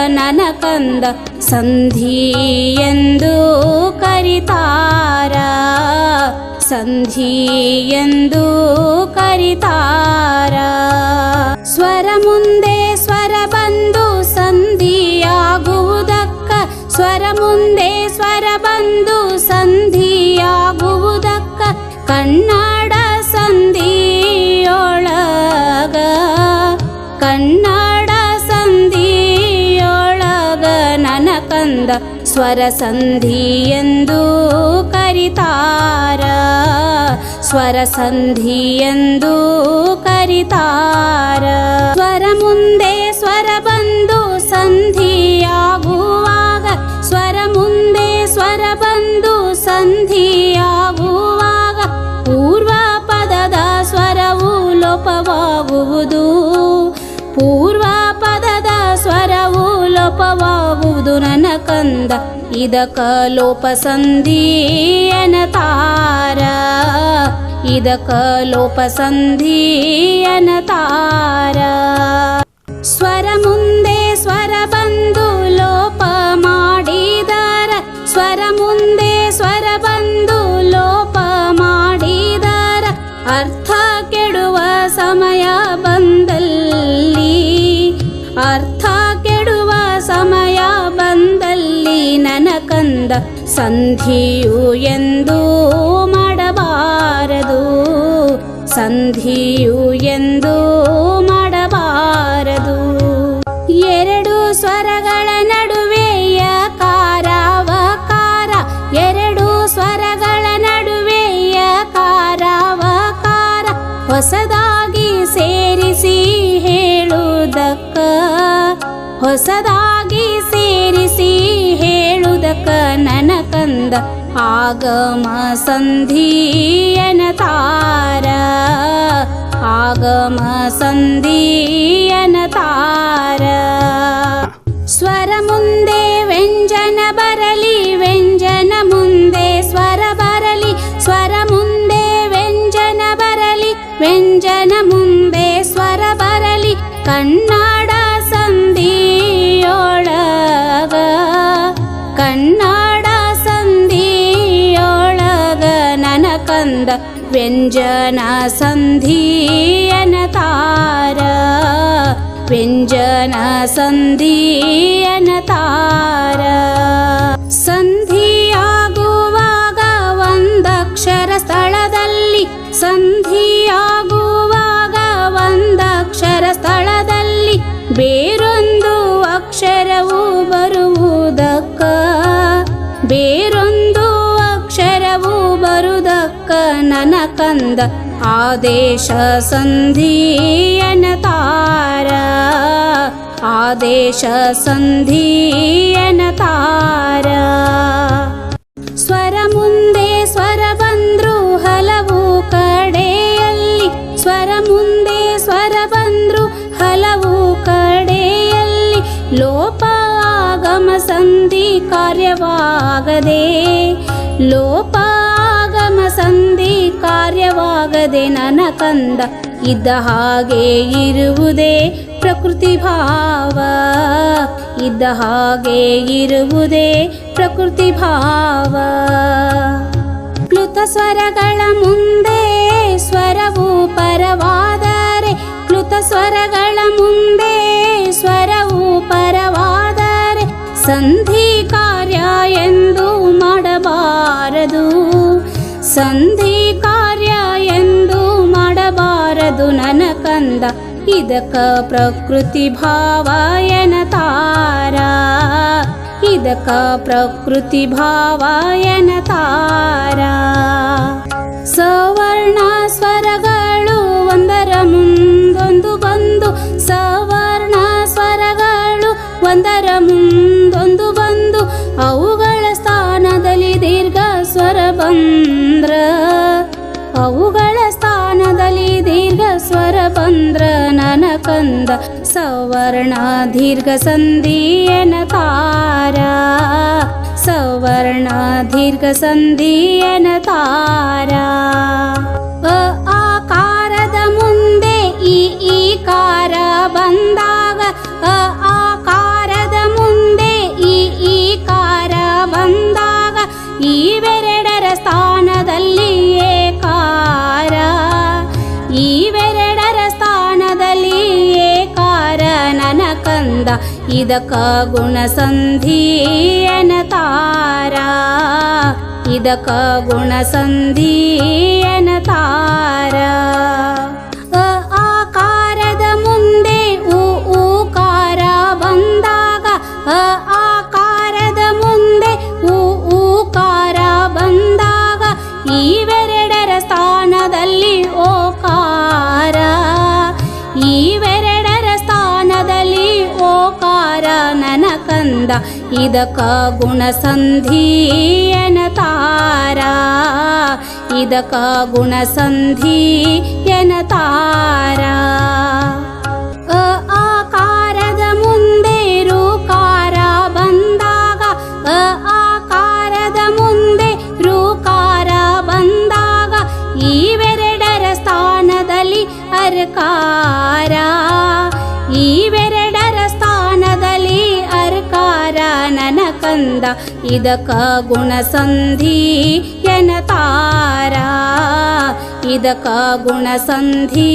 ಸೇರುವುದಕ್ಕ ನನ್ನ ಕಂದ ಸಂಧಿ ಎಂದು ಕರಿತಾರ ಸಂಧಿ ಎಂದು ಕರಿತಾರ ಸ್ವರ ಮುಂದೆ ಸ್ವರ ಬಂದು ಸಂಧಿಯಾಗುವುದಕ್ಕ ಸ್ವರ ಮುಂದೆ ಸ್ವರ ಬಂದು ಸಂಧಿಯಾಗುವುದಕ್ಕ ಕಂದ ಸ್ವರ ಸಂಧಿ ಎಂದು ಕರಿತಾರ ಸ್ವರ ಸಂಧಿ ಎಂದು ಕರಿತಾರ ಸ್ವರ ಮುಂದೆ ಸ್ವರ ಬಂದು ಸಂಧಿಯಾಗುವಾಗ ಸ್ವರ ಮುಂದೆ ಸ್ವರ ಬಂದು ಸಂಧಿಯಾಗುವಾಗ ಪೂರ್ವ ಪದದ ಸ್ವರವು ಲೋಪವಾಗುವುದು ಪೂರ್ವ ಪದದ ಸ್ವರವು ಲೋಪವಾಗುವುದು ನನ್ನ ಕಂದ ಇದಕ ಲೋಪ ಸಂಧಿಯನ ತಾರ ಇದಕ ಲೋಪ ಸಂಧಿಯನ ತಾರ ಸ್ವರ ಮುಂದೆ ಸ್ವರ ಬಂದು ಲೋಪ ಸಂಧಿಯು ಎಂದು ಮಾಡಬಾರದು. ಸಂಧಿಯು ಎಂದು ಮಾಡಬಾರದು. ಎರಡು ಸ್ವರಗಳ ನಡುವೆ ಕಾರಾವಕಾರ, ಎರಡು ಸ್ವರಗಳ ನಡುವೆ ಕಾರಾವಕಾರ, ಹೊಸದಾಗಿ ಸೇರಿಸಿ ಹೇಳುವುದಕ್ಕ, ಹೊಸದಾಗಿ आनन्द आगम सन्धियन तार आगम सन्धियन तार स्वरमुन्दे व्यञ्जन बरलिवे व्यञ्जनसन्धियनतार ತಾರ ಸಂಧಿಯಾಗುವಾಗ ಒಂದಕ್ಷರ ಸ್ಥಳದಲ್ಲಿ. ಸಂಧಿಯಾಗುವಾಗ ಒಂದಕ್ಷರ ಸ್ಥಳದಲ್ಲಿ. ಬೇರೊಂದು ಅಕ್ಷರವು ಬರುವುದಕ್ಕ. ಬೇರೆ ಕಂದ ಆದೇಶ ಸಂಧಿಯನ ತಾರ ಆದೇಶ ಸಂಧಿಯನ ತಾರ ಸ್ವರ ಮುಂದೆ ಸ್ವರ ಬಂದ್ರು ಹಲವು ಕಡೆಯಲ್ಲಿ ಸ್ವರ ಮುಂದೆ ಸ್ವರ ಬಂದ್ರು ಹಲವು ಕಡೆಯಲ್ಲಿ ಲೋಪ ಆಗಮ ಸಂಧಿ ಕಾರ್ಯವಾಗದೆ ಲೋಪ ಕಾರ್ಯವಾಗದೆ ನನ್ನ ಕಂದ ಇದ್ದ ಹಾಗೆ ಇರುವುದೇ ಪ್ರಕೃತಿ ಭಾವ. ಇದ್ದ ಹಾಗೆ ಇರುವುದೇ ಪ್ರಕೃತಿ ಭಾವ. ಕ್ಲುತ ಸ್ವರಗಳ ಮುಂದೆ ಸ್ವರವು ಪರವಾದರೆ ಕ್ಲುತ ಸ್ವರಗಳ ಮುಂದೆ ಸ್ವರವು ಪರವಾದರೆ, ಸಂಧಿ ಕಾರ್ಯ ಎಂದು ಮಾಡಬಾರದು. ಸಂಧಿ ಮಾಡಬಾರದು ನನ್ನ ಕಂದ ಇದಕ ಪ್ರಕೃತಿ ಭಾವಯನ ತಾರ ಇದಕ ಪ್ರಕೃತಿ ಭಾವಯನ ತಾರ ಕಂದ ಸವರ್ಣ ದೀರ್ಘ ಸಂಧಿಯನ ತಾರ ಸವರ್ಣ ದೀರ್ಘ ಸಂಧಿಯನ ತಾರ ಅ ಆಕಾರದ ಮುಂದೆ ಈ ಈಕಾರ ಬಂದಾಗ ಅ ಇದಕ ಗುಣಸಂಧಿ ತಾರಾ ಇದಕ ಗುಣಸಂಧಿ ನನ ಕಂದ ಇದಕ ಗುಣಸಂಧಿ ಎನತಾರ ಇದಕ ಗುಣಸಂಧಿ ಎನತಾರ ಕಂದ ಇದಕ ಗುಣಸಂಧಿ ಎನತಾರ ಇದಕ ಗುಣಸಂಧಿ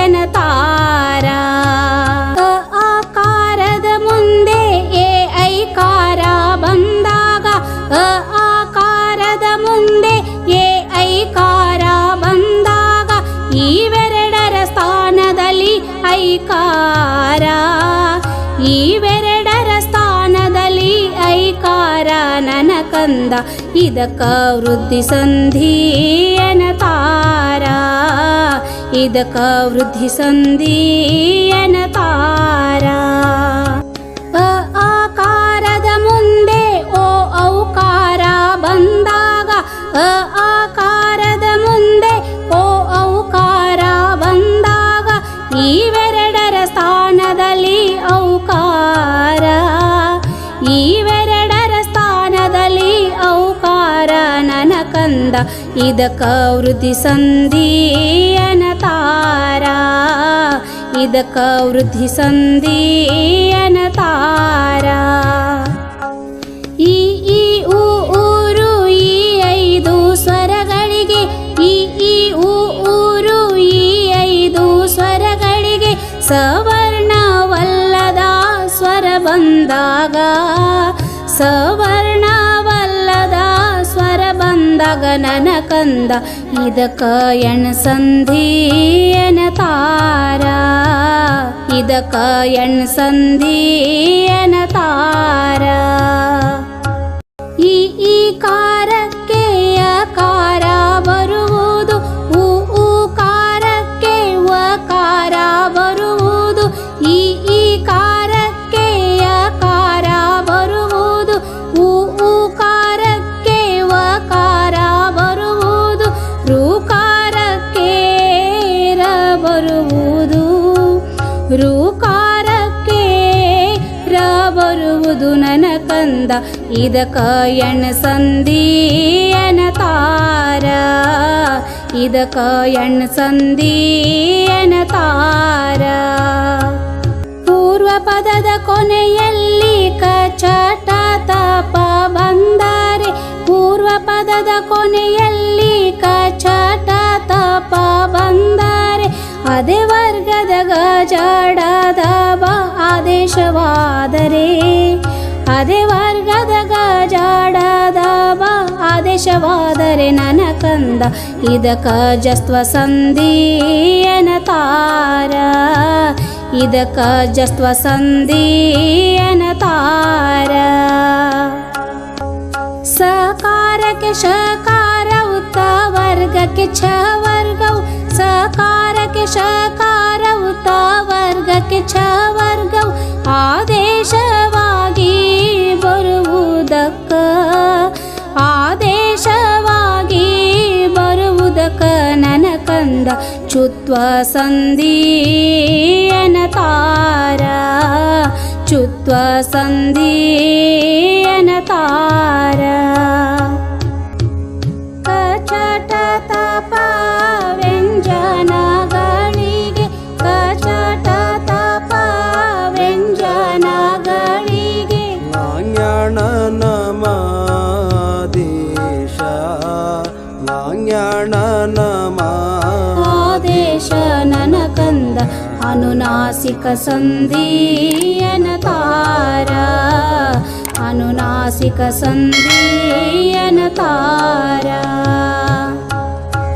ಎನತಾರ ಅ ಆಕಾರದ ಮುಂದೆ ಎ ಐಕಾರ ಬಂದಾಗ ಅ ಆಕಾರದ ಮುಂದೆ ಎ ಐಕಾರ ಬಂದಾಗ ಇವೆರಡರ ಸ್ಥಾನದಲ್ಲಿ ಐಕಾರ ಕಂದ ಇದಕ ವೃದ್ಧಿ ಸಂಧಿ ಎನತಾರ ಇದಕ ವೃದ್ಧಿ ಸಂಧಿ ಎನತಾರ ಅ ಆಕಾರದ ಮುಂದೆ ಓ ಔಕಾರ ಬಂದಾಗ ಅ ಇದಕವೃದ್ಧಿ ಸಂಧಿಯನ ತಾರ ಇದಕವೃದ್ಧಿ ಸಂಧಿಯನ ತಾರ ಈ ಈ ಊರು ಈ ಐದು ಸ್ವರಗಳಿಗೆ ಈ ಈ ಊರು ಈ ಐದು ಸ್ವರಗಳಿಗೆ ಸವರ್ಣವಲ್ಲದ ಸ್ವರ ಬಂದಾಗ ಸವರ್ಣ ಬಂದಾಗ ನನ ಕಂದ ಇದಕ ಎಣ ಸಂಧಿ ಎನತಾರ ಇದಕ ಎಣ ಸಂಧಿ ಎನತಾರ ಕಂದ ಇದ ಎಣ ಸಂಧಿ ತಾರ. ಇದ ಎಣ ಸಂದಿಯನ ತಾರ. ಪೂರ್ವ ಪದದ ಕೊನೆಯಲ್ಲಿ ಕಚಟ ತಪ ಬಂದರೆ ಪೂರ್ವ ಪದದ ಕೊನೆಯಲ್ಲಿ ಕಚಟ ತಪ ಬಂದರೆ ಅದೇ ವರ್ಗದ ಗಜಾಡದ ಬ, ಆದೇಶವಾದರೆ. ಅದೇ नन कदा इदक जस्त्वसन्धिन तार। सकार के सकार उता वर्ग क्ष वर्ग सकारके सकार उता वर्ग क च्युत्वसन्धिनतार च्युत्वसन्ध्यनता అనునాసిక సంధీయన తార అనునాసిక సంధీయన తారా